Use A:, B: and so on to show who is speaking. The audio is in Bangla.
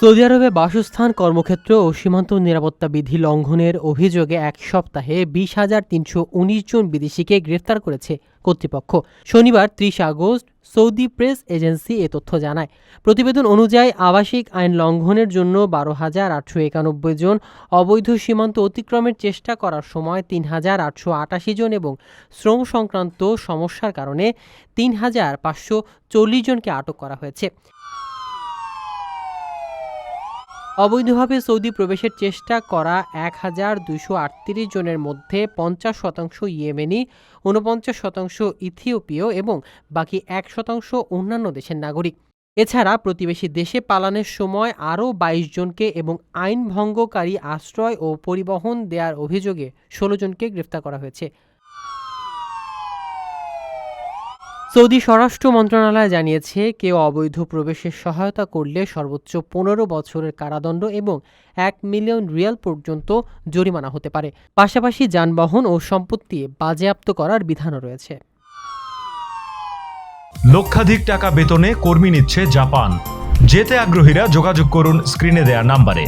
A: সৌদি আরবে বাসস্থান, কর্মক্ষেত্র ও সীমান্ত নিরাপত্তা বিধি লঙ্ঘনের অভিযোগে এক সপ্তাহে বিশ হাজার তিনশো উনিশ জন বিদেশিকে গ্রেফতার করেছে কর্তৃপক্ষ। শনিবার ত্রিশ আগস্ট সৌদি প্রেস এজেন্সি এ তথ্য জানায়। প্রতিবেদন অনুযায়ী আবাসিক আইন লঙ্ঘনের জন্য বারো হাজার আটশো একানব্বই জন অবৈধ সীমান্ত অতিক্রমের চেষ্টা করার সময় তিন হাজার আটশো আটাশি জন এবং শ্রম সংক্রান্ত সমস্যার কারণে তিন হাজার পাঁচশো চল্লিশ জনকে আটক করা হয়েছে। অবৈধভাবে সৌদি প্রবেশের চেষ্টা করা এক হাজার দুশো আটত্রিশ জনের মধ্যে পঞ্চাশ শতাংশ ইয়েমেনি, ঊনপঞ্চাশ শতাংশ ইথিওপীয় এবং বাকি এক শতাংশ অন্যান্য দেশের নাগরিক। এছাড়া প্রতিবেশী দেশে পালানোর সময় আরও বাইশ জনকে এবং আইন ভঙ্গকারী আশ্রয় ও পরিবহন দেওয়ার অভিযোগে ষোলো জনকে গ্রেফতার করা হয়েছে। সৌদি স্বরাষ্ট্র মন্ত্রণালয় জানিয়েছে, কেউ অবৈধ প্রবেশের সহায়তা করলে সর্বোচ্চ পনেরো বছরের কারাদণ্ড এবং এক মিলিয়ন রিয়াল পর্যন্ত জরিমানা হতে পারে। পাশাপাশি যানবাহন ও সম্পত্তি বাজেয়াপ্ত করার বিধানও রয়েছে।
B: লক্ষাধিক টাকা বেতনে কর্মী নিচ্ছে জাপান। যেতে আগ্রহীরা যোগাযোগ করুন স্ক্রিনে দেয়া নাম্বারে।